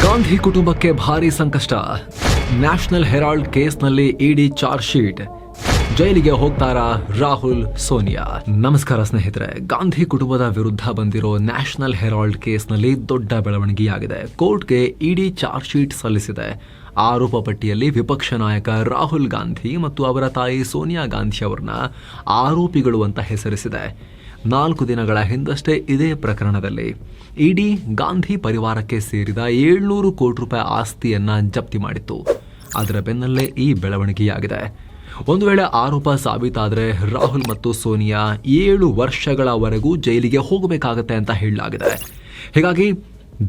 ಗಾಂಧಿ ಕುಟುಂಬಕ್ಕೆ ಭಾರಿ ಸಂಕಷ್ಟ. ನ್ಯಾಷನಲ್ ಹೆರಾಲ್ಡ್ ಕೇಸ್ನಲ್ಲಿ ಇಡಿ ಚಾರ್ಜ್ ಶೀಟ್. ಜೈಲಿಗೆ ಹೋಗ್ತಾರಾ ರಾಹುಲ್ ಸೋನಿಯಾ. ನಮಸ್ಕಾರ ಸ್ನೇಹಿತರೆ, ಗಾಂಧಿ ಕುಟುಂಬದ ವಿರುದ್ಧ ಬಂದಿರೋ ನ್ಯಾಷನಲ್ ಹೆರಾಲ್ಡ್ ಕೇಸ್ನಲ್ಲಿ ದೊಡ್ಡ ಬೆಳವಣಿಗೆಯಾಗಿದೆ. ಕೋರ್ಟ್ಗೆ ಇಡಿ ಚಾರ್ಜ್ ಶೀಟ್ ಸಲ್ಲಿಸಿದೆ. ಆರೋಪ ಪಟ್ಟಿಯಲ್ಲಿ ವಿಪಕ್ಷ ನಾಯಕ ರಾಹುಲ್ ಗಾಂಧಿ ಮತ್ತು ಅವರ ತಾಯಿ ಸೋನಿಯಾ ಗಾಂಧಿ ಅವರನ್ನ ಆರೋಪಿಗಳು ಅಂತ ಹೆಸರಿಸಿದೆ. ನಾಲ್ಕು ದಿನಗಳ ಹಿಂದಷ್ಟೇ ಇದೇ ಪ್ರಕರಣದಲ್ಲಿ ಇಡಿ ಗಾಂಧಿ ಪರಿವಾರಕ್ಕೆ ಸೇರಿದ ಏಳ್ನೂರು ಕೋಟಿ ರೂಪಾಯಿ ಆಸ್ತಿಯನ್ನ ಜಪ್ತಿ ಮಾಡಿತ್ತು. ಅದರ ಬೆನ್ನಲ್ಲೇ ಈ ಬೆಳವಣಿಗೆಯಾಗಿದೆ. ಒಂದು ವೇಳೆ ಆರೋಪ ಸಾಬೀತಾದರೆ ರಾಹುಲ್ ಮತ್ತು ಸೋನಿಯಾ ಏಳು ವರ್ಷಗಳವರೆಗೂ ಜೈಲಿಗೆ ಹೋಗಬೇಕಾಗತ್ತೆ ಅಂತ ಹೇಳಲಾಗಿದೆ. ಹೀಗಾಗಿ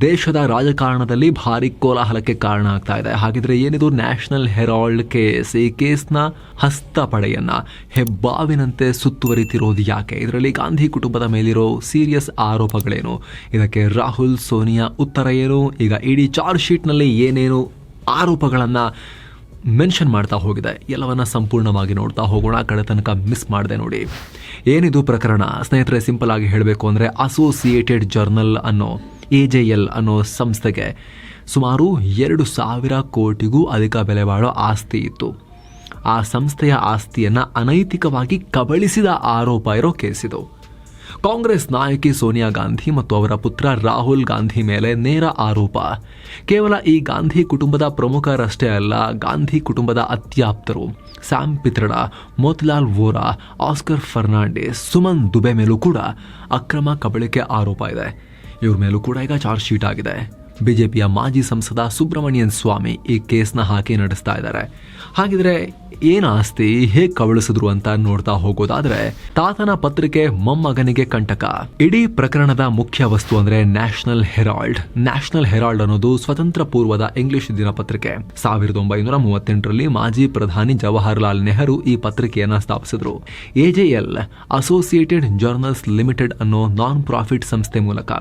ದೇಶದ ರಾಜಕಾರಣದಲ್ಲಿ ಭಾರಿ ಕೋಲಾಹಲಕ್ಕೆ ಕಾರಣ ಆಗ್ತಾ ಇದೆ. ಹಾಗಿದ್ರೆ ಏನಿದು? National herald case. ಈ ಕೇಸ್ನ ಹಸ್ತಪಡೆಯನ್ನ ಹೆಬ್ಬಾವಿನಂತೆ ಸುತ್ತುವರಿತಿರೋದು ಯಾಕೆ? ಇದರಲ್ಲಿ ಗಾಂಧಿ ಕುಟುಂಬದ ಮೇಲಿರೋ ಸೀರಿಯಸ್ ಆರೋಪಗಳೇನು? ಇದಕ್ಕೆ ರಾಹುಲ್, ಸೋನಿಯಾ ಉತ್ತರ ಏನು? ಈಗ ಇಡೀ ಚಾರ್ಜ್ ಶೀಟ್ನಲ್ಲಿ ಏನೇನು ಆರೋಪಗಳನ್ನ ಮೆನ್ಷನ್ ಮಾಡ್ತಾ ಹೋಗಿದೆ. ಎಲ್ಲವನ್ನ ಸಂಪೂರ್ಣವಾಗಿ ನೋಡ್ತಾ ಹೋಗೋಣ. ಕಡೆ ತನಕ ಮಿಸ್ ಮಾಡಿದೆ ನೋಡಿ. ಏನಿದು ಪ್ರಕರಣ? ಸ್ನೇಹಿತರೆ, ಸಿಂಪಲ್ ಆಗಿ ಹೇಳಬೇಕು ಅಂದರೆ ಅಸೋಸಿಯೇಟೆಡ್ ಜರ್ನಲ್ ಅನ್ನೋ ಎ ಜೆ ಎಲ್ ಅನ್ನೋ ಸಂಸ್ಥೆಗೆ ಸುಮಾರು ಎರಡು ಸಾವಿರ ಕೋಟಿಗೂ ಅಧಿಕ ಬೆಲೆ ಬಾಳೋ ಆಸ್ತಿ ಇತ್ತು. ಆ ಸಂಸ್ಥೆಯ ಆಸ್ತಿಯನ್ನು ಅನೈತಿಕವಾಗಿ ಕಬಳಿಸಿದ ಆರೋಪ ಇರೋ ಕೇಸಿದು ಕಾಂಗ್ರೆಸ್ ನಾಯಕಿ ಸೋನಿಯಾ ಗಾಂಧಿ ಮತ್ತು ಅವರ ಪುತ್ರ ರಾಹುಲ್ ಗಾಂಧಿ ಮೇಲೆ ನೇರ ಆರೋಪ. ಕೇವಲ ಈ ಗಾಂಧಿ ಕುಟುಂಬದ ಪ್ರಮುಖರಷ್ಟೇ ಅಲ್ಲ, ಗಾಂಧಿ ಕುಟುಂಬದ ಅತ್ಯಾಪ್ತರು ಸ್ಯಾಮ್ ಪಿತ್ರಡ, ಮೋತಿಲಾಲ್ ವೋರಾ, ಆಸ್ಕರ್ ಫರ್ನಾಂಡಿಸ್, ಸುಮನ್ ದುಬೆ ಮೇಲೂ ಕೂಡ ಅಕ್ರಮ ಕಬಳಿಕೆ ಆರೋಪ ಇದೆ. ಇವ್ರ ಮೇಲೂ ಕೂಡ ಈಗ ಚಾರ್ಜ್ ಶೀಟ್ ಆಗಿದೆ. ಬಿಜೆಪಿಯ ಮಾಜಿ ಸಂಸದ ಸುಬ್ರಹ್ಮಣ್ಯನ್ ಸ್ವಾಮಿ ಈ ಕೇಸ್ನ ಹಾಕಿ ನಡೆಸ್ತಾ ಇದ್ದಾರೆ. ಹಾಗಿದ್ರೆ ಏನು ಆಸ್ತಿ, ಹೇಗೆ ಕವಳಿಸಿದ್ರು ಅಂತ ನೋಡ್ತಾ ಹೋಗೋದಾದ್ರೆ ತಾತನ ಪತ್ರಿಕೆ ಮೊಮ್ಮಗನಿಗೆ ಕಂಟಕ. ಇಡೀ ಪ್ರಕರಣದ ಮುಖ್ಯ ವಸ್ತು ಅಂದ್ರೆ ನ್ಯಾಷನಲ್ ಹೆರಾಲ್ಡ್ ನ್ಯಾಷನಲ್ ಹೆರಾಲ್ಡ್ ಅನ್ನೋದು ಸ್ವತಂತ್ರ ಪೂರ್ವದ ಇಂಗ್ಲಿಷ್ ದಿನಪತ್ರಿಕೆ. ಸಾವಿರದ ಒಂಬೈನೂರ ಮೂವತ್ತೆಂಟರಲ್ಲಿ ಮಾಜಿ ಪ್ರಧಾನಿ ಜವಾಹರಲಾಲ್ ನೆಹರು ಈ ಪತ್ರಿಕೆಯನ್ನ ಸ್ಥಾಪಿಸಿದ್ರು. ಎಜೆಎಲ್ ಅಸೋಸಿಯೇಟೆಡ್ ಜರ್ನಲ್ಸ್ ಲಿಮಿಟೆಡ್ ಅನ್ನೋ ನಾನ್ ಪ್ರಾಫಿಟ್ ಸಂಸ್ಥೆ ಮೂಲಕ.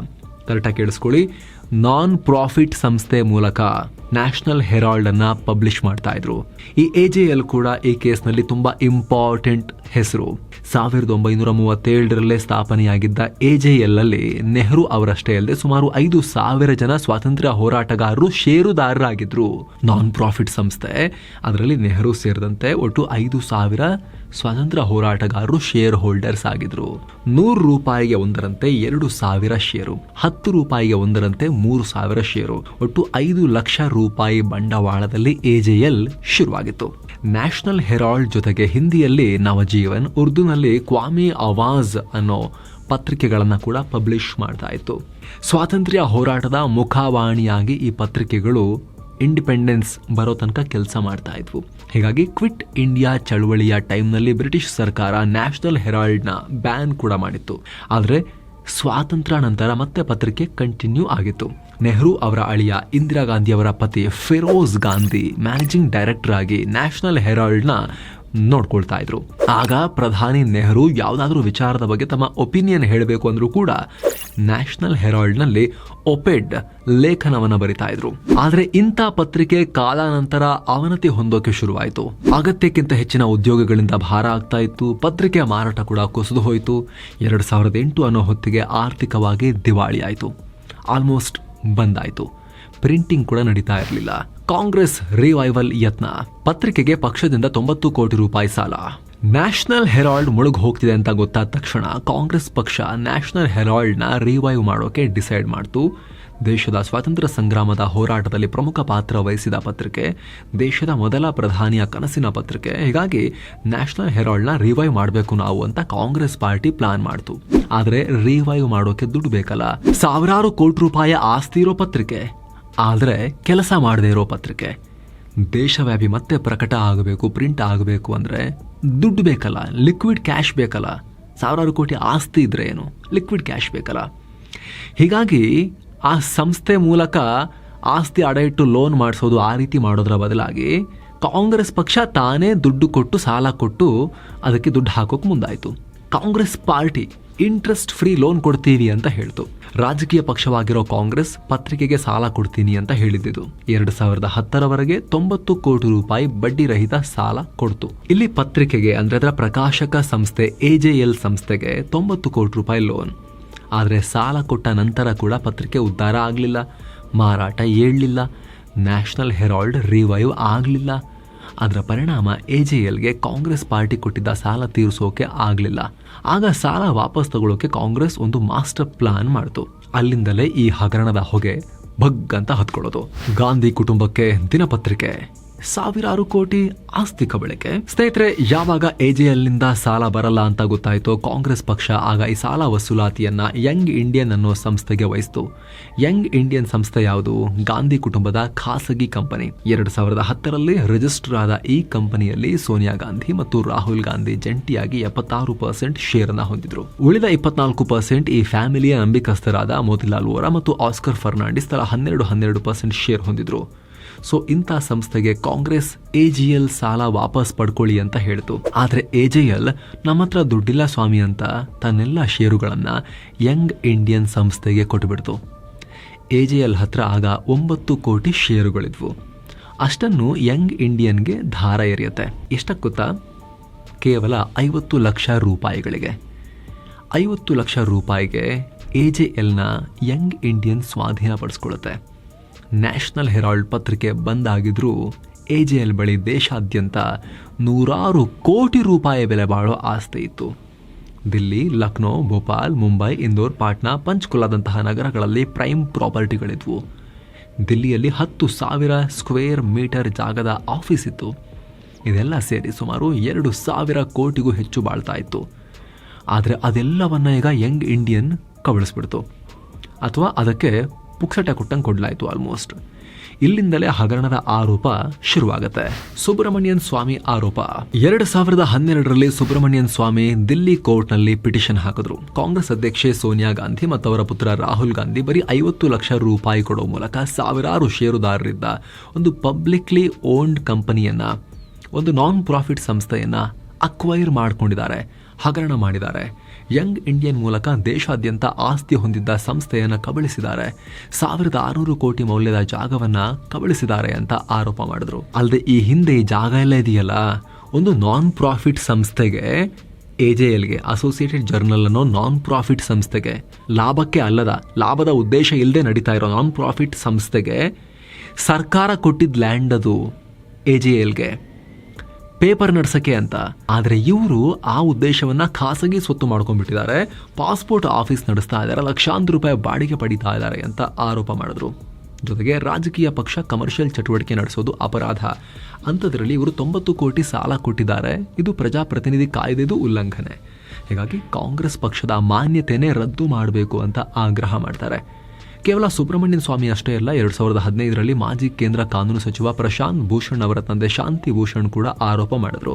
ಕರೆಕ್ಟಾಗಿ ಕೇಳಿಸ್ಕೊಳ್ಳಿ. ನಾನ್ ಪ್ರಾಫಿಟ್ ಸಂಸ್ಥೆ ಮೂಲಕ ನ್ಯಾಷನಲ್ ಹೆರಾಲ್ಡನ್ನು ಪಬ್ಲಿಷ್ ಮಾಡ್ತಾ ಇದ್ರು. ಈ ಎ ಜೆ ಎಲ್ ಕೂಡ ಈ ಕೇಸ್ನಲ್ಲಿ ತುಂಬಾ ಇಂಪಾರ್ಟೆಂಟ್ ಹೆಸರು. ಸಾವಿರದ ಒಂಬೈನೂರ ಮೂವತ್ತೇಳರಲ್ಲೇ ಸ್ಥಾಪನೆಯಾಗಿದ್ದ ಎ ಜೆ ಎಲ್ ಅಲ್ಲಿ ನೆಹರು ಅವರಷ್ಟೇ ಅಲ್ಲದೆ ಸುಮಾರು ಐದು ಸಾವಿರ ಜನ ಸ್ವಾತಂತ್ರ್ಯ ಹೋರಾಟಗಾರರು ಷೇರುದಾರರಾಗಿದ್ರು. ನಾನ್ ಪ್ರಾಫಿಟ್ ಸಂಸ್ಥೆ, ಅದರಲ್ಲಿ ನೆಹರು ಸೇರಿದಂತೆ ಒಟ್ಟು ಐದು ಸಾವಿರ ಸ್ವಾತಂತ್ರ್ಯ ಹೋರಾಟಗಾರರು ಶೇರ್ ಹೋಲ್ಡರ್ಸ್ ಆಗಿದ್ರು. ನೂರು ರೂಪಾಯಿಗೆ ಒಂದರಂತೆ ಎರಡು ಸಾವಿರ ಷೇರು ಹತ್ತು ರೂಪಾಯಿಗೆ ಒಂದರಂತೆ ಮೂರು ಸಾವಿರ ಷೇರು ಒಟ್ಟು ಐದು ಲಕ್ಷ ರೂಪಾಯಿ ಬಂಡವಾಳದಲ್ಲಿ ಎಜೆಎಲ್ ಶುರುವಾಗಿತ್ತು. ನ್ಯಾಷನಲ್ ಹೆರಾಲ್ಡ್ ಜೊತೆಗೆ ಹಿಂದಿಯಲ್ಲಿ ನವಜೀವನ್, ಉರ್ದುನಲ್ಲಿ ಕ್ವಾಮಿ ಅವಾಜ್ ಅನ್ನೋ ಪತ್ರಿಕೆಗಳನ್ನು ಕೂಡ ಪಬ್ಲಿಷ್ ಮಾಡ್ತಾ ಇತ್ತು. ಸ್ವಾತಂತ್ರ್ಯ ಹೋರಾಟದ ಮುಖವಾಣಿಯಾಗಿ ಈ ಪತ್ರಿಕೆಗಳು ಇಂಡಿಪೆಂಡೆನ್ಸ್ ಬರೋ ತನಕ ಕೆಲಸ ಮಾಡ್ತಾ ಇದ್ವು. ಹೀಗಾಗಿ ಕ್ವಿಟ್ ಇಂಡಿಯಾ ಚಳವಳಿಯ ಟೈಮ್ನಲ್ಲಿ ಬ್ರಿಟಿಷ್ ಸರ್ಕಾರ ನ್ಯಾಷನಲ್ ಹೆರಾಲ್ಡ್ನ ಬ್ಯಾನ್ ಕೂಡ ಮಾಡಿತ್ತು. ಆದರೆ ಸ್ವಾತಂತ್ರ್ಯ ನಂತರ ಮತ್ತೆ ಪತ್ರಿಕೆ ಕಂಟಿನ್ಯೂ ಆಗಿತ್ತು. ನೆಹರು ಅವರ ಅಳಿಯ ಇಂದಿರಾ ಗಾಂಧಿ ಅವರ ಪತಿ ಫಿರೋಜ್ ಗಾಂಧಿ ಮ್ಯಾನೇಜಿಂಗ್ ಡೈರೆಕ್ಟರ್ ಆಗಿ ನ್ಯಾಷನಲ್ ಹೆರಾಲ್ಡ್ನ ನೋಡ್ಕೊಳ್ತಾ ಇದ್ರು. ಆಗ ಪ್ರಧಾನಿ ನೆಹರು ಯಾವುದಾದ್ರೂ ವಿಚಾರದ ಬಗ್ಗೆ ತಮ್ಮ ಒಪಿನಿಯನ್ ಹೇಳಬೇಕು ಅಂದ್ರೂ ಕೂಡ ನ್ಯಾಷನಲ್ ಹೆರಾಲ್ಡ್ನಲ್ಲಿ ಒಪೆಡ್ ಲೇಖನವನ್ನ ಬರಿತಾ ಇದ್ರು. ಆದ್ರೆ ಇಂಥ ಪತ್ರಿಕೆ ಕಾಲಾನಂತರ ಅವನತಿ ಹೊಂದೋಕೆ ಶುರುವಾಯಿತು. ಅಗತ್ಯಕ್ಕಿಂತ ಹೆಚ್ಚಿನ ಉದ್ಯೋಗಗಳಿಂದ ಭಾರ ಆಗ್ತಾ ಇತ್ತು. ಪತ್ರಿಕೆಯ ಮಾರಾಟ ಕೂಡ ಕುಸಿದು ಹೋಯಿತು. ಎರಡ್ ಸಾವಿರದ ಎಂಟು ಅನ್ನೋ ಹೊತ್ತಿಗೆ ಆರ್ಥಿಕವಾಗಿ ದಿವಾಳಿ ಆಯಿತು ಆಲ್ಮೋಸ್ಟ್ ಬಂದಾಯಿತು ಪ್ರಿಂಟಿಂಗ್ ಕೂಡ ನಡೀತಾ ಇರಲಿಲ್ಲ. ಕಾಂಗ್ರೆಸ್ ರಿವೈವಲ್ ಯತ್ನ. ಪತ್ರಿಕೆಗೆ ಪಕ್ಷದಿಂದ ತೊಂಬತ್ತು ಕೋಟಿ ರೂಪಾಯಿ ಸಾಲ. ನ್ಯಾಷನಲ್ ಹೆರಾಲ್ಡ್ ಮುಳುಗು ಹೋಗ್ತಿದೆ ಅಂತ ಗೊತ್ತಾದ ತಕ್ಷಣ ಕಾಂಗ್ರೆಸ್ ಪಕ್ಷ ನ್ಯಾಷನಲ್ ಹೆರಾಲ್ಡ್ನ ರಿವೈವ್ ಮಾಡೋಕೆ ಡಿಸೈಡ್ ಮಾಡ್ತು. ದೇಶದ ಸ್ವಾತಂತ್ರ್ಯ ಸಂಗ್ರಾಮದ ಹೋರಾಟದಲ್ಲಿ ಪ್ರಮುಖ ಪಾತ್ರ ವಹಿಸಿದ ಪತ್ರಿಕೆ, ದೇಶದ ಮೊದಲ ಪ್ರಧಾನಿಯ ಕನಸಿನ ಪತ್ರಿಕೆ. ಹೀಗಾಗಿ ನ್ಯಾಷನಲ್ ಹೆರಾಲ್ಡ್ನ ರಿವೈವ್ ಮಾಡಬೇಕು ನಾವು ಅಂತ ಕಾಂಗ್ರೆಸ್ ಪಾರ್ಟಿ ಪ್ಲಾನ್ ಮಾಡ್ತು. ಆದರೆ ರಿವೈವ್ ಮಾಡೋಕೆ ದುಡ್ಡು ಬೇಕಲ್ಲ. ಸಾವಿರಾರು ಕೋಟಿ ರೂಪಾಯಿ ಆಸ್ತಿ ಇರೋ ಪತ್ರಿಕೆ. ಆದರೆ ಕೆಲಸ ಮಾಡದೇ ಇರೋ ಪತ್ರಿಕೆ. ದೇಶವ್ಯಾಪಿ ಮತ್ತೆ ಪ್ರಕಟ ಆಗಬೇಕು ಪ್ರಿಂಟ್ ಆಗಬೇಕು ಅಂದರೆ ದುಡ್ಡು ಬೇಕಲ್ಲ ಲಿಕ್ವಿಡ್ ಕ್ಯಾಶ್ ಬೇಕಲ್ಲ. ಸಾವಿರಾರು ಕೋಟಿ ಆಸ್ತಿ ಇದ್ರೆ ಏನು? ಲಿಕ್ವಿಡ್ ಕ್ಯಾಶ್ ಬೇಕಲ್ಲ. ಹೀಗಾಗಿ ಆ ಸಂಸ್ಥೆ ಮೂಲಕ ಆಸ್ತಿ ಅಡ ಇಟ್ಟು ಲೋನ್ ಮಾಡಿಸೋದು ಆ ರೀತಿ ಮಾಡೋದ್ರ ಬದಲಾಗಿ ಕಾಂಗ್ರೆಸ್ ಪಕ್ಷ ತಾನೇ ದುಡ್ಡು ಕೊಟ್ಟು ಸಾಲ ಕೊಟ್ಟು ಅದಕ್ಕೆ ದುಡ್ಡು ಹಾಕೋಕೆ ಮುಂದಾಯಿತು. Congress party interest free loan ಕೊಡ್ತೀವಿ ಅಂತ ಹೇಳ್ತು. ರಾಜಕೀಯ ಪಕ್ಷವಾಗಿರೋ ಕಾಂಗ್ರೆಸ್ ಪತ್ರಿಕೆಗೆ ಸಾಲ ಕೊಡ್ತೀನಿ ಅಂತ ಹೇಳಿದ್ದು ಎರಡು ಸಾವಿರದ ಹತ್ತರವರೆಗೆ ತೊಂಬತ್ತು ಕೋಟಿ ರೂಪಾಯಿ ಬಡ್ಡಿ ರಹಿತ ಸಾಲ ಕೊಡ್ತು. ಇಲ್ಲಿ ಪತ್ರಿಕೆಗೆ ಅಂದ್ರೆ ಅದರ ಪ್ರಕಾಶಕ ಸಂಸ್ಥೆ ಎಜೆಎಲ್ ಸಂಸ್ಥೆಗೆ ತೊಂಬತ್ತು ಕೋಟಿ ರೂಪಾಯಿ ಲೋನ್ ಆದರೆ ಸಾಲ ಕೊಟ್ಟ ನಂತರ ಕೂಡ ಪತ್ರಿಕೆ ಉದ್ಧಾರ ಆಗಲಿಲ್ಲ. ಮಾರಾಟ ಏಳಲಿಲ್ಲ. ನ್ಯಾಷನಲ್ ಹೆರಾಲ್ಡ್ ರಿವೈವ್ ಆಗಲಿಲ್ಲ. ಅದರ ಪರಿಣಾಮ ಎ ಜೆ ಎಲ್ಗೆ ಕಾಂಗ್ರೆಸ್ ಪಾರ್ಟಿ ಕೊಟ್ಟಿದ್ದ ಸಾಲ ತೀರಿಸೋಕೆ ಆಗಲಿಲ್ಲ. ಆಗ ಸಾಲ ವಾಪಸ್ ತಗೊಳ್ಳೋಕೆ ಕಾಂಗ್ರೆಸ್ ಒಂದು ಮಾಸ್ಟರ್ ಪ್ಲಾನ್ ಮಾಡಿತು. ಅಲ್ಲಿಂದಲೇ ಈ ಹಗರಣದ ಹೊಗೆ ಭಗ್ ಅಂತ ಹತ್ಕೊಳ್ಳೋದು. ಗಾಂಧಿ ಕುಟುಂಬಕ್ಕೆ ದಿನಪತ್ರಿಕೆ. ಸಾವಿರಾರು ಕೋಟಿ ಆಸ್ತಿ ಕಬಳಿಕೆ ಸ್ನೇಹಿತರೆ, ಯಾವಾಗ ಎಜೆಎಲ್ನಿಂದ ಸಾಲ ಬರಲ್ಲ ಅಂತ ಗೊತ್ತಾಯ್ತು ಕಾಂಗ್ರೆಸ್ ಪಕ್ಷ ಆಗ ಈ ಸಾಲ ವಸೂಲಾತಿಯನ್ನ ಯಂಗ್ ಇಂಡಿಯನ್ ಅನ್ನೋ ಸಂಸ್ಥೆಗೆ ವಹಿಸಿತು. ಯಂಗ್ ಇಂಡಿಯನ್ ಸಂಸ್ಥೆ ಯಾವುದು? ಗಾಂಧಿ ಕುಟುಂಬದ ಖಾಸಗಿ ಕಂಪನಿ. ಎರಡು ಸಾವಿರದ ಹತ್ತರಲ್ಲಿ ರಿಜಿಸ್ಟರ್ ಆದ ಈ ಕಂಪನಿಯಲ್ಲಿ ಸೋನಿಯಾ ಗಾಂಧಿ ಮತ್ತು ರಾಹುಲ್ ಗಾಂಧಿ ಜಂಟಿಯಾಗಿ ಎಪ್ಪತ್ತಾರು ಪರ್ಸೆಂಟ್ ಶೇರ್ ಅನ್ನ ಹೊಂದಿದ್ರು. ಉಳಿದ ಇಪ್ಪತ್ನಾಲ್ಕು ಪರ್ಸೆಂಟ್ ಈ ಫ್ಯಾಮಿಲಿಯ ನಂಬಿಕಸ್ಥರಾದ ಮೋತಿಲಾಲ್ ವೋರಾ ಮತ್ತು ಆಸ್ಕರ್ ಫರ್ನಾಂಡಿಸ್ ತಲಾ ಹನ್ನೆರಡು ಹನ್ನೆರಡು ಪರ್ಸೆಂಟ್ ಶೇರ್ ಹೊಂದಿದ್ರು. ಸೊ ಇಂಥ ಸಂಸ್ಥೆಗೆ ಕಾಂಗ್ರೆಸ್ ಎಜಿಎಲ್ ಸಾಲ ವಾಪಸ್ ಪಡ್ಕೊಳ್ಳಿ ಅಂತ ಹೇಳಿತು. ಆದರೆ ಎಜೆಎಲ್ ನಮ್ಮ ಹತ್ರ ದುಡ್ಡಿಲ್ಲ ಸ್ವಾಮಿ ಅಂತ ತನ್ನೆಲ್ಲ ಷೇರುಗಳನ್ನ ಯಂಗ್ ಇಂಡಿಯನ್ ಸಂಸ್ಥೆಗೆ ಕೊಟ್ಟುಬಿಡ್ತು ಎಜೆಎಲ್ ಹತ್ರ ಆಗ ಒಂಬತ್ತು ಕೋಟಿ ಷೇರುಗಳಿದ್ವು. ಅಷ್ಟನ್ನು ಯಂಗ್ ಇಂಡಿಯನ್ಗೆ ಧಾರ ಎರೆಯುತ್ತೆ. ಗೊತ್ತಾ? ಕೇವಲ ಐವತ್ತು ಲಕ್ಷ ರೂಪಾಯಿಗಳಿಗೆ. ಐವತ್ತು ಲಕ್ಷ ರೂಪಾಯಿಗೆ ಎ ಜೆ ಎಲ್ನ ಯಂಗ್ ಇಂಡಿಯನ್ ಸ್ವಾಧೀನಪಡಿಸ್ಕೊಳ್ಳುತ್ತೆ. ನ್ಯಾಷನಲ್ ಹೆರಾಲ್ಡ್ ಪತ್ರಿಕೆ ಬಂದಾಗಿದ್ರೂ ಎ ಜೆ ಎಲ್ ಬಳಿ ದೇಶಾದ್ಯಂತ ನೂರಾರು ಕೋಟಿ ರೂಪಾಯಿ ಬೆಲೆ ಬಾಳೋ ಆಸ್ತಿ ಇತ್ತು. ದಿಲ್ಲಿ, ಲಕ್ನೋ, ಭೋಪಾಲ್, ಮುಂಬೈ, ಇಂದೋರ್, ಪಾಟ್ನಾ ಪಂಚ್ಕುಲಾದಂತಹ ನಗರಗಳಲ್ಲಿ ಪ್ರೈಮ್ ಪ್ರಾಪರ್ಟಿಗಳಿದ್ವು. ದಿಲ್ಲಿಯಲ್ಲಿ ಹತ್ತು ಸಾವಿರ ಸ್ಕ್ವೇರ್ ಮೀಟರ್ ಜಾಗದ ಆಫೀಸ್ ಇತ್ತು. ಇದೆಲ್ಲ ಸೇರಿ ಸುಮಾರು ಎರಡು ಸಾವಿರ ಕೋಟಿಗೂ ಹೆಚ್ಚು ಬಾಳ್ತಾ ಇತ್ತು. ಆದರೆ ಅದೆಲ್ಲವನ್ನ ಈಗ ಯಂಗ್ ಇಂಡಿಯನ್ ಕಬಳಿಸ್ಬಿಡ್ತು. ಅಥವಾ ಅದಕ್ಕೆ ಪುಕ್ಸಟೆ ಕೊಟ್ಟಂಗೆ ಕೊಡ್ಲಾಯ್ತು ಆಲ್ಮೋಸ್ಟ್ ಇಲ್ಲಿಂದಲೇ ಹಗರಣದ ಆರೋಪ ಶುರುವಾಗುತ್ತೆ. ಸುಬ್ರಹ್ಮಣ್ಯನ್ ಸ್ವಾಮಿ ಆರೋಪ. ಎರಡು ಸಾವಿರದ ಹನ್ನೆರಡರಲ್ಲಿ ಸುಬ್ರಹ್ಮಣ್ಯನ್ ಸ್ವಾಮಿ ದಿಲ್ಲಿ ಕೋರ್ಟ್ನಲ್ಲಿ ಪಿಟಿಷನ್ ಹಾಕಿದ್ರು. ಕಾಂಗ್ರೆಸ್ ಅಧ್ಯಕ್ಷೆ ಸೋನಿಯಾ ಗಾಂಧಿ ಮತ್ತು ಅವರ ಪುತ್ರ ರಾಹುಲ್ ಗಾಂಧಿ ಬರೀ ಐವತ್ತು ಲಕ್ಷ ರೂಪಾಯಿ ಕೊಡೋ ಮೂಲಕ ಸಾವಿರಾರು ಷೇರುದಾರರಿದ್ದ ಒಂದು ಪಬ್ಲಿಕ್ಲಿ ಓನ್ಡ್ ಕಂಪನಿಯನ್ನ, ಒಂದು ನಾನ್ ಪ್ರಾಫಿಟ್ ಸಂಸ್ಥೆಯನ್ನ ಅಕ್ವೈರ್ ಮಾಡಿಕೊಂಡಿದ್ದಾರೆ, ಹಗರಣ ಮಾಡಿದ್ದಾರೆ. ಯಂಗ್ ಇಂಡಿಯನ್ ಮೂಲಕ ದೇಶಾದ್ಯಂತ ಆಸ್ತಿ ಹೊಂದಿದ್ದ ಸಂಸ್ಥೆಯನ್ನು ಕಬಳಿಸಿದ್ದಾರೆ. ಸಾವಿರದ ಆರುನೂರು ಕೋಟಿ ಮೌಲ್ಯದ ಜಾಗವನ್ನ ಕಬಳಿಸಿದ್ದಾರೆ ಅಂತ ಆರೋಪ ಮಾಡಿದ್ರು. ಅಲ್ಲದೆ ಈ ಹಿಂದೆ ಈ ಜಾಗ ಎಲ್ಲ ಇದೆಯಲ್ಲ? ಒಂದು ನಾನ್ ಪ್ರಾಫಿಟ್ ಸಂಸ್ಥೆಗೆ, ಎಜೆಎಲ್ಗೆ ಅಸೋಸಿಯೇಟೆಡ್ ಜರ್ನಲ್ ಅನ್ನೋ ನಾನ್ ಪ್ರಾಫಿಟ್ ಸಂಸ್ಥೆಗೆ, ಲಾಭಕ್ಕೆ ಅಲ್ಲದ, ಲಾಭದ ಉದ್ದೇಶ ಇಲ್ಲದೆ ನಡೀತಾ ಇರೋ ನಾನ್ ಪ್ರಾಫಿಟ್ ಸಂಸ್ಥೆಗೆ ಸರ್ಕಾರ ಕೊಟ್ಟಿದ್ದ ಲ್ಯಾಂಡ್ ಅದು ಎಜೆಎಲ್ಗೆ. ಪೇಪರ್ ನಡ್ಸಕ್ಕೆ ಅಂತ. ಆದರೆ ಇವರು ಆ ಉದ್ದೇಶವನ್ನ ಖಾಸಗಿ ಸ್ವತ್ತು ಮಾಡ್ಕೊಂಡ್ಬಿಟ್ಟಿದ್ದಾರೆ. ಪಾಸ್ಪೋರ್ಟ್ ಆಫೀಸ್ ನಡೆಸ್ತಾ ಇದ್ದಾರೆ. ಲಕ್ಷಾಂತರ ರೂಪಾಯಿ ಬಾಡಿಗೆ ಪಡಿತಾ ಇದ್ದಾರೆ ಅಂತ ಆರೋಪ ಮಾಡಿದ್ರು. ಜೊತೆಗೆ ರಾಜಕೀಯ ಪಕ್ಷ ಕಮರ್ಷಿಯಲ್ ಚಟುವಟಿಕೆ ನಡೆಸೋದು ಅಪರಾಧ. ಅಂಥದ್ರಲ್ಲಿ ಇವರು ತೊಂಬತ್ತು ಕೋಟಿ ಸಾಲ ಕೊಟ್ಟಿದ್ದಾರೆ. ಇದು ಪ್ರಜಾಪ್ರತಿನಿಧಿ ಕಾಯ್ದೆದು ಉಲ್ಲಂಘನೆ. ಹೀಗಾಗಿ ಕಾಂಗ್ರೆಸ್ ಪಕ್ಷದ ಮಾನ್ಯತೆನೇ ರದ್ದು ಮಾಡಬೇಕು ಅಂತ ಆಗ್ರಹ ಮಾಡ್ತಾರೆ. ಕೇವಲ ಸುಬ್ರಹ್ಮಣ್ಯನ್ ಸ್ವಾಮಿ ಅಷ್ಟೇ ಅಲ್ಲ, ಎರಡು ಸಾವಿರದ ಹದಿನೈದರಲ್ಲಿ ಮಾಜಿ ಕೇಂದ್ರ ಕಾನೂನು ಸಚಿವ ಪ್ರಶಾಂತ್ ಭೂಷಣ್ ಅವರ ತಂದೆ ಶಾಂತಿ ಭೂಷಣ್ ಕೂಡ ಆರೋಪ ಮಾಡಿದ್ರು.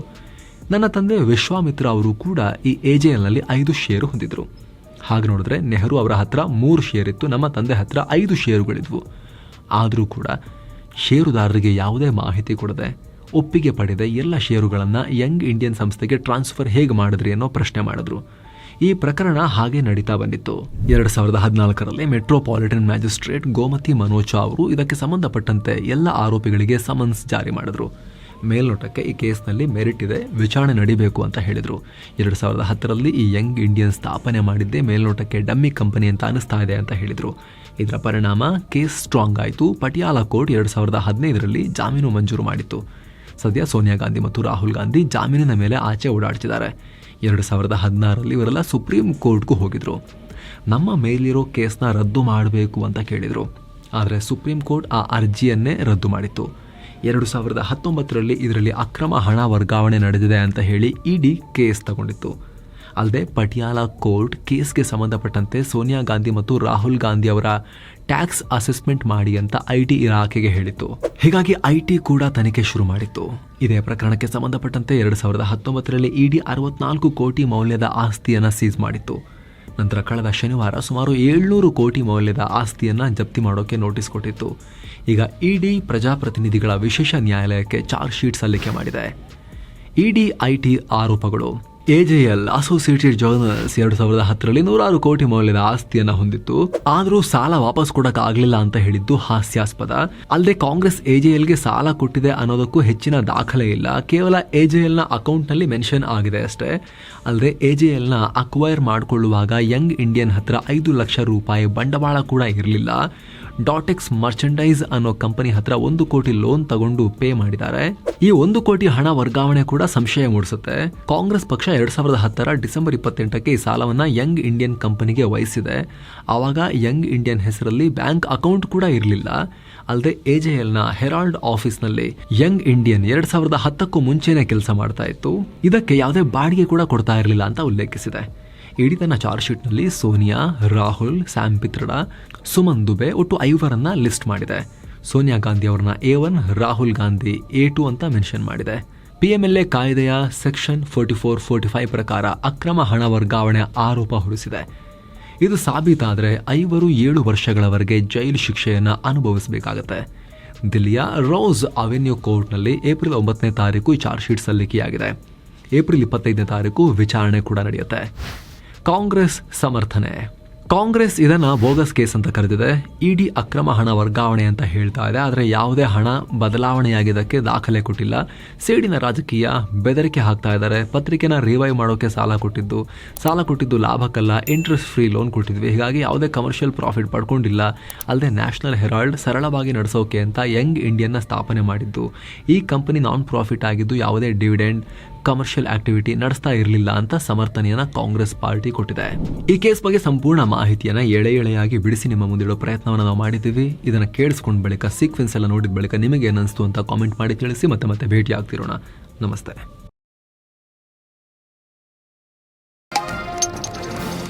ನನ್ನ ತಂದೆ ವಿಶ್ವಾಮಿತ್ರ ಅವರು ಕೂಡ ಈ ಎಜೆಎಲ್ನಲ್ಲಿ ಐದು ಷೇರು ಹೊಂದಿದ್ರು. ಹಾಗೆ ನೋಡಿದ್ರೆ ನೆಹರು ಅವರ ಹತ್ರ ಮೂರು ಷೇರ್ ಇತ್ತು, ನಮ್ಮ ತಂದೆ ಹತ್ರ ಐದು ಷೇರುಗಳಿದ್ವು. ಆದರೂ ಕೂಡ ಷೇರುದಾರರಿಗೆ ಯಾವುದೇ ಮಾಹಿತಿ ಕೊಡದೆ, ಒಪ್ಪಿಗೆ ಪಡೆದ ಎಲ್ಲ ಷೇರುಗಳನ್ನು ಯಂಗ್ ಇಂಡಿಯನ್ ಸಂಸ್ಥೆಗೆ ಟ್ರಾನ್ಸ್ಫರ್ ಹೇಗೆ ಮಾಡಿದ್ರಿ ಅನ್ನೋ ಪ್ರಶ್ನೆ ಮಾಡಿದ್ರು. ಈ ಪ್ರಕರಣ ಹಾಗೆ ನಡೀತಾ ಬಂದಿತ್ತು. ಎರಡ್ ಸಾವಿರದ ಹದಿನಾಲ್ಕರಲ್ಲಿ ಮೆಟ್ರೋಪಾಲಿಟನ್ ಮ್ಯಾಜಿಸ್ಟ್ರೇಟ್ ಗೋಮತಿ ಮನೋಜ್ ಅವರು ಇದಕ್ಕೆ ಸಂಬಂಧಪಟ್ಟಂತೆ ಎಲ್ಲ ಆರೋಪಿಗಳಿಗೆ ಸಮನ್ಸ್ ಜಾರಿ ಮಾಡಿದ್ರು. ಮೇಲ್ನೋಟಕ್ಕೆ ಈ ಕೇಸ್ನಲ್ಲಿ ಮೆರಿಟ್ ಇದೆ, ವಿಚಾರಣೆ ನಡಿಬೇಕು ಅಂತ ಹೇಳಿದರು. ಎರಡು ಸಾವಿರದ ಹತ್ತರಲ್ಲಿ ಈ ಯಂಗ್ ಇಂಡಿಯನ್ ಸ್ಥಾಪನೆ ಮಾಡಿದ್ದೇ ಮೇಲ್ನೋಟಕ್ಕೆ ಡಮ್ಮಿ ಕಂಪನಿ ಅಂತ ಅನಿಸ್ತಾ ಇದೆ ಅಂತ ಹೇಳಿದರು. ಇದರ ಪರಿಣಾಮ ಕೇಸ್ ಸ್ಟ್ರಾಂಗ್ ಆಯಿತು, ಪಟಿಯಾಲ ಕೋರ್ಟ್ ಎರಡು ಸಾವಿರದ ಹದಿನೈದರಲ್ಲಿ ಜಾಮೀನು ಮಂಜೂರು ಮಾಡಿತ್ತು. ಸದ್ಯ ಸೋನಿಯಾ ಗಾಂಧಿ ಮತ್ತು ರಾಹುಲ್ ಗಾಂಧಿ ಜಾಮೀನಿನ ಮೇಲೆ ಆಚೆ ಓಡಾಡ್ತಿದ್ದಾರೆ. ಎರಡು ಸಾವಿರದ ಹದಿನಾರಲ್ಲಿ ಇವರೆಲ್ಲ ಸುಪ್ರೀಂ ಕೋರ್ಟ್ಗೂ ಹೋಗಿದ್ರು. ನಮ್ಮ ಮೇಲಿರೋ ಕೇಸ್ನ ರದ್ದು ಮಾಡಬೇಕು ಅಂತ ಕೇಳಿದರು. ಆದರೆ ಸುಪ್ರೀಂ ಕೋರ್ಟ್ ಆ ಅರ್ಜಿಯನ್ನೇ ರದ್ದು ಮಾಡಿತ್ತು. ಎರಡು ಸಾವಿರದ ಹತ್ತೊಂಬತ್ತರಲ್ಲಿ ಇದರಲ್ಲಿ ಅಕ್ರಮ ಹಣ ವರ್ಗಾವಣೆ ನಡೆದಿದೆ ಅಂತ ಹೇಳಿ ಇಡಿ ಕೇಸ್ ತಗೊಂಡಿತ್ತು. ಅಲ್ಲದೆ ಪಟಿಯಾಲ ಕೋರ್ಟ್ ಕೇಸ್ಗೆ ಸಂಬಂಧಪಟ್ಟಂತೆ ಸೋನಿಯಾ ಗಾಂಧಿ ಮತ್ತು ರಾಹುಲ್ ಗಾಂಧಿ ಅವರ ಟ್ಯಾಕ್ಸ್ ಅಸೆಸ್ಮೆಂಟ್ ಮಾಡಿ ಅಂತ ಐ ಟಿ ಇಲಾಖೆಗೆ ಹೇಳಿತ್ತು. ಹೀಗಾಗಿ ಐ ಟಿ ಕೂಡ ತನಿಖೆ ಶುರು ಮಾಡಿತ್ತು. ಇದೇ ಪ್ರಕರಣಕ್ಕೆ ಸಂಬಂಧಪಟ್ಟಂತೆ ಎರಡು ಸಾವಿರದ ಹತ್ತೊಂಬತ್ತರಲ್ಲಿ ಇಡಿ ಅರವತ್ನಾಲ್ಕು ಕೋಟಿ ಮೌಲ್ಯದ ಆಸ್ತಿಯನ್ನು ಸೀಸ್ ಮಾಡಿತ್ತು. ನಂತರ ಕಳೆದ ಶನಿವಾರ ಸುಮಾರು ಏಳ್ನೂರು ಕೋಟಿ ಮೌಲ್ಯದ ಆಸ್ತಿಯನ್ನು ಜಪ್ತಿ ಮಾಡೋಕೆ ನೋಟಿಸ್ ಕೊಟ್ಟಿತ್ತು. ಈಗ ಇಡಿ ಪ್ರಜಾಪ್ರತಿನಿಧಿಗಳ ವಿಶೇಷ ನ್ಯಾಯಾಲಯಕ್ಕೆ ಚಾರ್ಜ್ ಶೀಟ್ ಸಲ್ಲಿಕೆ ಮಾಡಿದೆ. ಇಡಿ ಐಟಿ ಆರೋಪಗಳು ಎಜೆಎಲ್ ಅಸೋಸಿಯೇಟೆಡ್ ಜರ್ನಲ್ಸ್ ಎರಡು ಸಾವಿರದ ಹತ್ತರಲ್ಲಿ ನೂರಾರು ಕೋಟಿ ಮೌಲ್ಯದ ಆಸ್ತಿಯನ್ನ ಹೊಂದಿತ್ತು. ಆದರೂ ಸಾಲ ವಾಪಸ್ ಕೊಡಕ್ ಆಗ್ಲಿಲ್ಲ ಅಂತ ಹೇಳಿದ್ದು ಹಾಸ್ಯಾಸ್ಪದ. ಅಲ್ಲದೆ ಕಾಂಗ್ರೆಸ್ ಎಜೆಎಲ್ಗೆ ಸಾಲ ಕೊಟ್ಟಿದೆ ಅನ್ನೋದಕ್ಕೂ ಹೆಚ್ಚಿನ ದಾಖಲೆ ಇಲ್ಲ. ಕೇವಲ ಎಜೆಎಲ್ನ ಅಕೌಂಟ್ನಲ್ಲಿ ಮೆನ್ಷನ್ ಆಗಿದೆ ಅಷ್ಟೇ. ಅಲ್ಲದೆ ಎಜೆಎಲ್ನ ಅಕ್ವೈರ್ ಮಾಡಿಕೊಳ್ಳುವಾಗ ಯಂಗ್ ಇಂಡಿಯನ್ ಹತ್ರ ಐದು ಲಕ್ಷ ರೂಪಾಯಿ ಬಂಡವಾಳ ಕೂಡ ಇರಲಿಲ್ಲ. ಡಾಟೆಕ್ಸ್ ಮರ್ಚೆಂಡೈಸ್ ಅನ್ನೋ ಕಂಪನಿ ಹತ್ರ ಒಂದು ಕೋಟಿ ಲೋನ್ ತಗೊಂಡು ಪೇ ಮಾಡಿದ್ದಾರೆ. ಈ ಒಂದು ಕೋಟಿ ಹಣ ವರ್ಗಾವಣೆ ಕೂಡ ಸಂಶಯ ಮೂಡಿಸುತ್ತೆ. ಕಾಂಗ್ರೆಸ್ ಪಕ್ಷ ಎರಡ್ ಸಾವಿರದ ಹತ್ತರ ಡಿಸೆಂಬರ್ ಇಪ್ಪತ್ತೆಂಟಕ್ಕೆ ಈ ಸಾಲವನ್ನ ಯಂಗ್ ಇಂಡಿಯನ್ ಕಂಪನಿಗೆ ವಹಿಸಿದೆ. ಆವಾಗ ಯಂಗ್ ಇಂಡಿಯನ್ ಹೆಸರಲ್ಲಿ ಬ್ಯಾಂಕ್ ಅಕೌಂಟ್ ಕೂಡ ಇರಲಿಲ್ಲ. ಅಲ್ಲದೆ ಎಜೆಎಲ್ನ ಹೆರಾಲ್ಡ್ ಆಫೀಸ್ನಲ್ಲಿ ಯಂಗ್ ಇಂಡಿಯನ್ ಎರಡ್ ಸಾವಿರದ ಹತ್ತಕ್ಕೂ ಮುಂಚೆನೆ ಕೆಲಸ ಮಾಡ್ತಾ ಇತ್ತು. ಇದಕ್ಕೆ ಯಾವುದೇ ಬಾಡಿಗೆ ಕೂಡ ಕೊಡ್ತಾ ಇರಲಿಲ್ಲ ಅಂತ ಉಲ್ಲೇಖಿಸಿದೆ. ಇಡೀ ತನ್ನ ಚಾರ್ಜ್ ಶೀಟ್ನಲ್ಲಿ ಸೋನಿಯಾ, ರಾಹುಲ್, ಸ್ಯಾಮ್ ಪಿತ್ರಡಾ ಸುಮನ್ ದುಬೆ ಒಟ್ಟು ಐವರನ್ನ ಲಿಸ್ಟ್ ಮಾಡಿದೆ. ಸೋನಿಯಾ ಗಾಂಧಿ ಅವರನ್ನ A one Rahul Gandhi A two ಅಂತ ಮೆನ್ಷನ್ ಮಾಡಿದೆ. ಪಿಎಂಎಲ್ಎ ಕಾಯ್ದೆಯ section forty four forty five ಪ್ರಕಾರ ಅಕ್ರಮ ಹಣ ವರ್ಗಾವಣೆ ಆರೋಪ ಹೊರಿಸಿದೆ. ಇದು ಸಾಬೀತಾದರೆ ಐವರು ಏಳು ವರ್ಷಗಳವರೆಗೆ ಜೈಲು ಶಿಕ್ಷೆಯನ್ನು ಅನುಭವಿಸಬೇಕಾಗತ್ತೆ. ದಿಲ್ಲಿಯ ರೋಸ್ ಅವೆನ್ಯೂ ಕೋರ್ಟ್ನಲ್ಲಿ ಏಪ್ರಿಲ್ ಒಂಬತ್ತನೇ ತಾರೀಕು ಚಾರ್ಜ್ ಶೀಟ್ ಸಲ್ಲಿಕೆಯಾಗಿದೆ. ಏಪ್ರಿಲ್ ಇಪ್ಪತ್ತೈದನೇ ತಾರೀಕು ವಿಚಾರಣೆ ಕೂಡ ನಡೆಯುತ್ತೆ. ಕಾಂಗ್ರೆಸ್ ಸಮರ್ಥನೆ. ಕಾಂಗ್ರೆಸ್ ಇದನ್ನ ಬೋಗಸ್ ಕೇಸ್ ಅಂತ ಕರೆದಿದೆ. ಇಡಿ ಅಕ್ರಮ ಹಣ ವರ್ಗಾವಣೆ ಅಂತ ಹೇಳ್ತಾ ಇದೆ. ಆದರೆ ಯಾವುದೇ ಹಣ ಬದಲಾವಣೆಯಾಗಿದ್ದಕ್ಕೆ ದಾಖಲೆ ಕೊಟ್ಟಿಲ್ಲ. ಸೇಡಿನ ರಾಜಕೀಯ ಬೆದರಿಕೆ ಹಾಕ್ತಾ ಇದ್ದಾರೆ. ಪತ್ರಿಕೆನ ರಿವೈವ್ ಮಾಡೋಕ್ಕೆ ಸಾಲ ಕೊಟ್ಟಿದ್ದು. ಸಾಲ ಕೊಟ್ಟಿದ್ದು ಲಾಭಕ್ಕಲ್ಲ ಇಂಟ್ರೆಸ್ಟ್ ಫ್ರೀ ಲೋನ್ ಕೊಟ್ಟಿದ್ವಿ. ಹೀಗಾಗಿ ಯಾವುದೇ ಕಮರ್ಷಿಯಲ್ ಪ್ರಾಫಿಟ್ ಪಡ್ಕೊಂಡಿಲ್ಲ. ಅಲ್ಲದೆ ನ್ಯಾಷನಲ್ ಹೆರಾಲ್ಡ್ ಸರಳವಾಗಿ ನಡೆಸೋಕೆ ಅಂತ ಯಂಗ್ ಇಂಡಿಯನ್ನ ಸ್ಥಾಪನೆ ಮಾಡಿದ್ದು. ಈ ಕಂಪನಿ ನಾನ್ ಪ್ರಾಫಿಟ್ ಆಗಿದ್ದು ಯಾವುದೇ ಡಿವಿಡೆಂಡ್ ಕಮರ್ಷಿಯಲ್ ಆಕ್ಟಿವಿಟಿ ನಡೆಸ್ತಾ ಇರಲಿಲ್ಲ ಅಂತ ಸಮರ್ಥನೆಯನ್ನ ಕಾಂಗ್ರೆಸ್ ಪಾರ್ಟಿ ಕೊಟ್ಟಿದೆ. ಈ ಕೇಸ್ ಬಗ್ಗೆ ಸಂಪೂರ್ಣ ಮಾಹಿತಿಯನ್ನ ಎಳೆ ಎಳೆಯಾಗಿ ಬಿಡಿಸಿ ನಿಮ್ಮ ಮುಂದಿಡೋ ಪ್ರಯತ್ನವನ್ನು ನಾವು ಮಾಡಿದ್ದೀವಿ. ಇದನ್ನ ಕೇಳಿಸ್ಕೊಂಡ ಬಳಿಕ ಸೀಕ್ವೆನ್ಸ್ ಎಲ್ಲ ನೋಡಿದ ಬಳಿಕ ನಿಮಗೆ ಏನನ್ಸ್ತು ಅಂತ ಕಾಮೆಂಟ್ ಮಾಡಿ ತಿಳಿಸಿ ಮತ್ತೆ ಮತ್ತೆ ಭೇಟಿ ಆಗ್ತಿರೋಣ ನಮಸ್ತೆ.